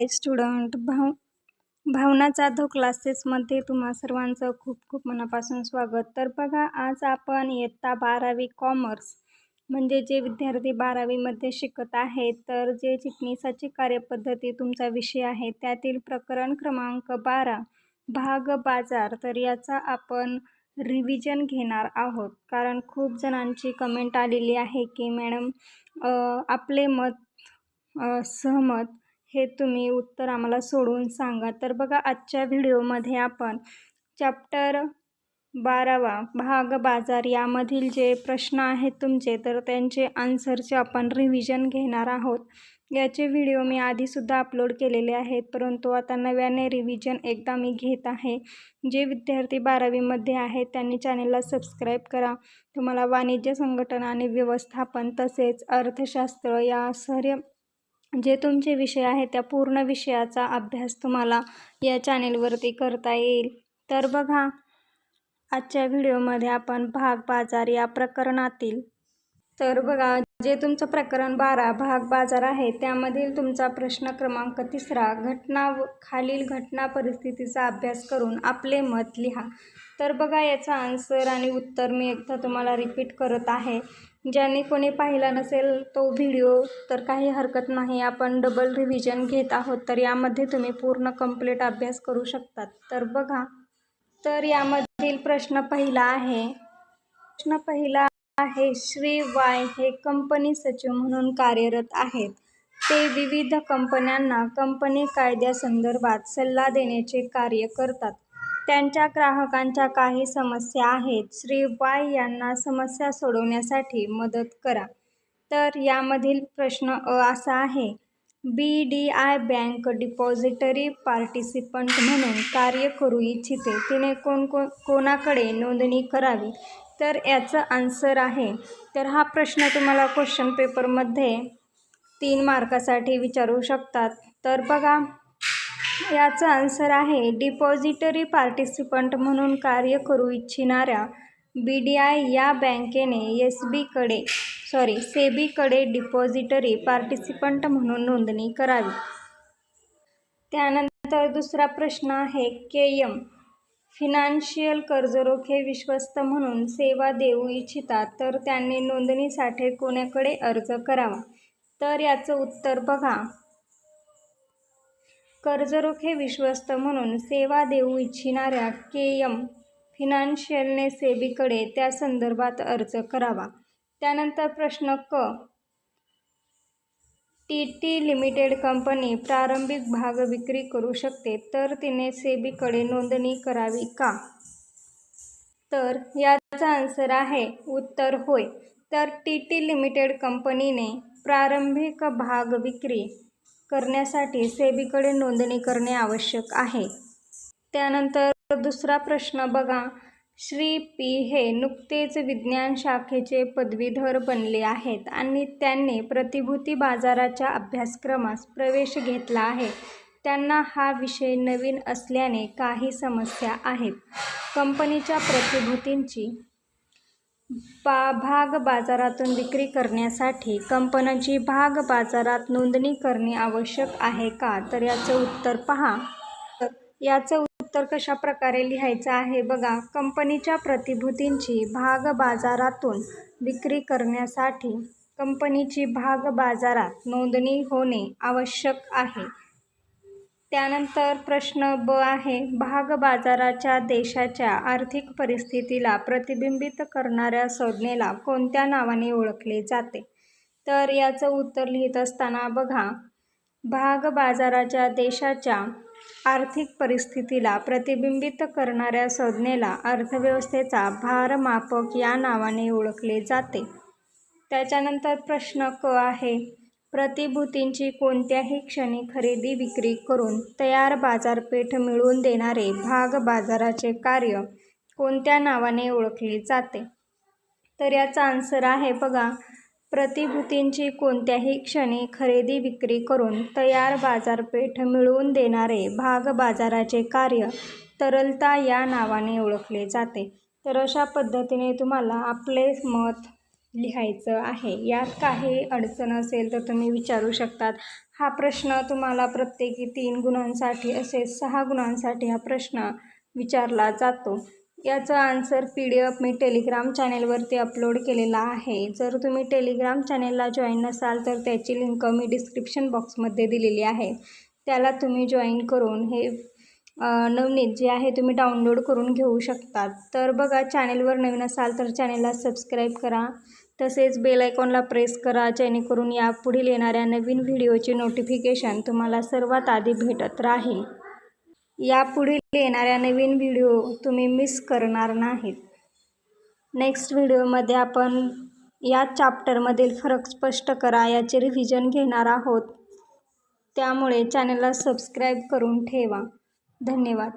Student भाव भावना जाधव क्लासेसमध्ये तुम्हा सर्वांचं खूप खूप मनापासून स्वागत. तर बघा आज आपण इयत्ता बारावी कॉमर्स म्हणजे जे विद्यार्थी बारावीमध्ये शिकत आहेत तर जे चिटणीसाची कार्यपद्धती तुमचा विषय आहे त्यातील प्रकरण क्रमांक बारा भाग बाजार. तर याचा आपण रिव्हिजन घेणार आहोत. कारण खूप जणांची कमेंट आलेली आहे की मॅडम आपले मत सहमत हे तुम्ही उत्तर आम्हाला सोडून सांगा. तर बघा आजच्या व्हिडिओमध्ये आपण चॅप्टर बारावा भाग बाजार यामधील जे प्रश्न आहेत तुमचे तर त्यांचे आन्सरचे आपण रिव्हिजन घेणार आहोत. याचे व्हिडिओ मी आधीसुद्धा अपलोड केलेले आहेत परंतु आता नव्याने रिव्हिजन एकदा मी घेत आहे. जे विद्यार्थी बारावीमध्ये आहेत त्यांनी चॅनेलला सबस्क्राईब करा. तुम्हाला वाणिज्य संघटन आणि व्यवस्थापन तसेच अर्थशास्त्र या सर्व जे तुमचे विषय आहेत त्या पूर्ण विषयाचा अभ्यास तुम्हाला या चॅनेलवरती करता येईल. तर बघा आजच्या व्हिडिओमध्ये आपण भाग बाजार या प्रकरणातील तर बघा जे तुमचं प्रकरण बारा भाग बाजार आहे त्यामधील तुमचा प्रश्न क्रमांक तिसरा घटना खालील घटना परिस्थितीचा अभ्यास करून आपले मत लिहा. तर बघा याचा आन्सर आणि उत्तर मी एकदा तुम्हाला रिपीट करत आहे. ज्यांनी कोणी पाहिला नसेल तो व्हिडिओ तर काही हरकत नाही. आपण डबल रिव्हिजन घेत आहोत तर यामध्ये तुम्ही पूर्ण कंप्लीट अभ्यास करू शकतात. तर बघा तर यामधील प्रश्न पहिला आहे. प्रश्न पहिला आहे श्री वाय हे कंपनी सचिव म्हणून कार्यरत आहेत. ते विविध कंपन्यांना कंपनी कायद्यासंदर्भात सल्ला देण्याचे कार्य करतात. त्यांच्या ग्राहकांच्या काही समस्या आहेत. श्री वाय यांना समस्या सोडवण्यासाठी मदत करा. तर यामधील प्रश्न अ असा आहे. B D I bank depository participant म्हणून कार्य करू इच्छिते. तिने कोण कोणाकडे नोंदणी करावी? तर याचं आन्सर आहे. तर हा प्रश्न तुम्हाला क्वेश्चन पेपरमध्ये तीन मार्कासाठी विचारू शकतात. तर बघा याचं आन्सर आहे डिपॉझिटरी पार्टिसिपंट म्हणून कार्य करू इच्छिणाऱ्या बी डी आय या बँकेने एस बीकडे सॉरी सेबीकडे डिपॉझिटरी पार्टिसिपंट म्हणून नोंदणी करावी. त्यानंतर दुसरा प्रश्न आहे के एम फिनान्शियल कर्जरोखे विश्वस्त म्हणून सेवा देऊ इच्छितात तर त्यांनी नोंदणीसाठी कोणाकडे अर्ज करावा? तर याचं उत्तर बघा. कर्जरोखे विश्वस्त म्हणून सेवा देऊ इच्छिणाऱ्या के एम फिनान्शियलने सेबीकडे त्या संदर्भात अर्ज करावा. त्यानंतर प्रश्न क. टी टी लिमिटेड कंपनी प्रारंभिक भाग विक्री करू शकते तर तिने सेबीकडे नोंदणी करावी का? तर याचा आन्सर आहे उत्तर होय. तर टी टी लिमिटेड कंपनीने प्रारंभिक भाग विक्री करण्यासाठी सेबीकडे नोंदणी करणे आवश्यक आहे. त्यानंतर दुसरा प्रश्न बघा. श्री पी हे नुकतेच विज्ञान शाखेचे पदवीधर बनले आहेत आणि त्यांनी प्रतिभूती बाजाराच्या अभ्यासक्रमास प्रवेश घेतला आहे. त्यांना हा विषय नवीन असल्याने काही समस्या आहेत. कंपनीच्या प्रतिभूतींची बा भाग बाजारातून विक्री करण्यासाठी कंपनीची भाग बाजारात नोंदणी करणे आवश्यक आहे का? तर याचं उत्तर पहा. तर याचं उत्तर कशा प्रकारे लिहायचं आहे? बघा कंपनीच्या प्रतिभूतींची भाग बाजारातून विक्री करण्यासाठी कंपनीची भाग बाजारात नोंदणी होणे आवश्यक आहे. त्यानंतर प्रश्न ब आहे भाग बाजाराच्या देशाच्या आर्थिक परिस्थितीला प्रतिबिंबित करणाऱ्या संज्ञेला कोणत्या नावाने ओळखले जाते? तर याचं उत्तर लिहित असताना बघा भाग बाजाराच्या देशाच्या आर्थिक परिस्थितीला प्रतिबिंबित करणाऱ्या संज्ञेला अर्थव्यवस्थेचा भारमापक या नावाने ओळखले जाते. त्याच्यानंतर प्रश्न क आहे प्रतिभूतींची कोणत्याही क्षणी खरेदी विक्री करून तयार बाजारपेठ मिळवून देणारे भाग बाजाराचे कार्य कोणत्या नावाने ओळखले जाते? तर याचा आन्सर आहे बघा. प्रतिभूतींची कोणत्याही क्षणी खरेदी विक्री करून तयार बाजारपेठ मिळवून देणारे भाग बाजाराचे कार्य तरलता या नावाने ओळखले जाते. तर अशा पद्धतीने तुम्हाला आपले मत लिहायचं आहे. यात काही अडचण असेल तर तुम्ही विचारू शकतात. हा प्रश्न तुम्हाला प्रत्येकी तीन गुणांसाठी असे सहा गुणांसाठी हा प्रश्न विचारला जातो. याचा आन्सर पी डी एफ मी टेलिग्राम चॅनेलवरती अपलोड केलेला आहे. जर तुम्ही टेलिग्राम चॅनेलला जॉईन नसाल तर त्याची लिंक मी डिस्क्रिप्शन बॉक्समध्ये दिलेली आहे. त्याला तुम्ही जॉईन करून हे नवनीत जे आहे तुम्ही डाउनलोड करून घेऊ शकतात. तर बघा चॅनेलवर नवीन असाल तर चॅनेलला सबस्क्राईब करा. तसेच बेल आयकॉनला प्रेस करा जेणेकरून या पुढील येणाऱ्या नवीन व्हिडिओचे नोटिफिकेशन तुम्हाला सर्वात आधी भेटत राहील. यापुढील येणाऱ्या नवीन व्हिडिओ तुम्ही मिस करणार नाहीत. नेक्स्ट व्हिडिओमध्ये आपण या चॅप्टरमधील फरक स्पष्ट करा याचे रिव्हिजन घेणार आहोत. त्यामुळे चॅनलला सबस्क्राईब करून ठेवा. धन्यवाद.